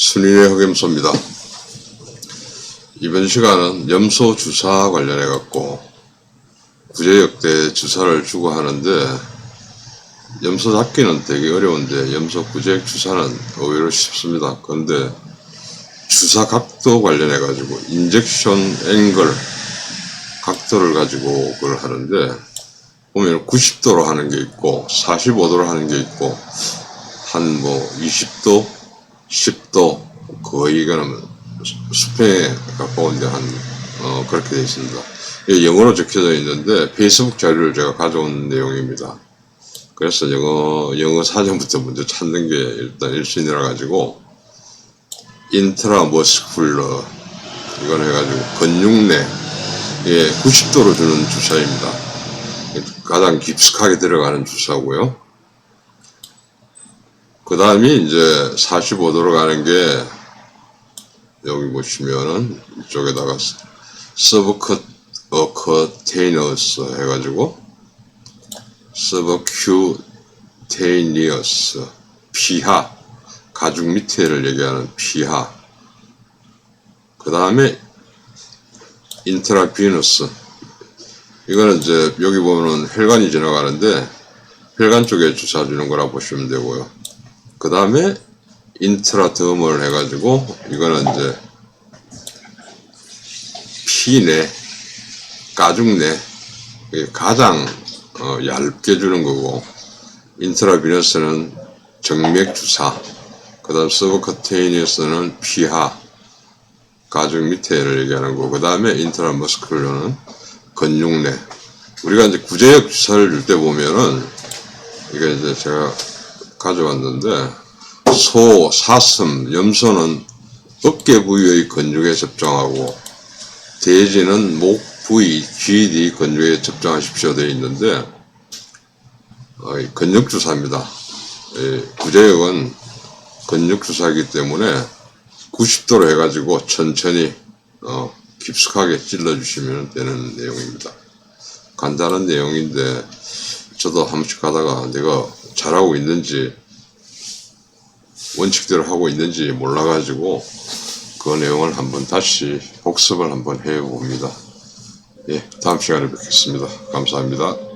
순인의 흑염소입니다. 이번 시간은 염소 주사 관련해 갖고 구제역대 주사를 주고 하는데 염소 잡기는 되게 어려운데 염소 구제역 주사는 의외로 쉽습니다. 그런데 주사 각도 관련해 가지고 인젝션 앵글 각도를 가지고 그걸 하는데 보면 90도로 하는 게 있고 45도로 하는 게 있고 한 뭐 20도, 10도 거의 이거는 수평에 가까운데 한 어, 그렇게 되어 있습니다. 영어로 적혀져 있는데 페이스북 자료를 제가 가져온 내용입니다. 그래서 영어 영어 사전부터 먼저 찾는 게 일단 1순위라 가지고 인트라머스쿨러 이걸 해가지고 근육내 예, 90도로 주는 주사입니다. 가장 깊숙하게 들어가는 주사고요. 그 다음에 이제 45도로 가는 게 여기 보시면은 이쪽에다가 서브 컷 어 커테이너스 해가지고 서브 큐테이니어스 피하 가죽 밑에를 얘기하는 피하 그 다음에 인트라비너스 이거는 이제 여기 보면은 혈관이 지나가는데 혈관 쪽에 주사 주는 거라 보시면 되고요. 그 다음에 인트라더멀 해가지고 이거는 이제 피내 가죽내 가장 어, 얇게 주는 거고 인트라비너스는 정맥 주사 그 다음 서브커테이니어스는 피하 가죽 밑에를 얘기하는 거고 그 다음에 인트라머스쿨러는 근육내. 우리가 이제 구제역 주사를 줄 때 보면은 이게 이제 제가 가져왔는데 소, 사슴, 염소는 어깨 부위의 근육에 접종하고 돼지는 목 부위, GD 근육에 접종하십시오 되어 있는데 어, 이 근육 주사입니다. 이 구제역은 근육 주사이기 때문에 90도로 해가지고 천천히 어, 깊숙하게 찔러주시면 되는 내용입니다. 간단한 내용인데 저도 한 번씩 가다가 내가 잘하고 있는지 원칙대로 하고 있는지 몰라가지고 그 내용을 한번 다시 복습을 한번 해봅니다. 예, 다음 시간에 뵙겠습니다. 감사합니다.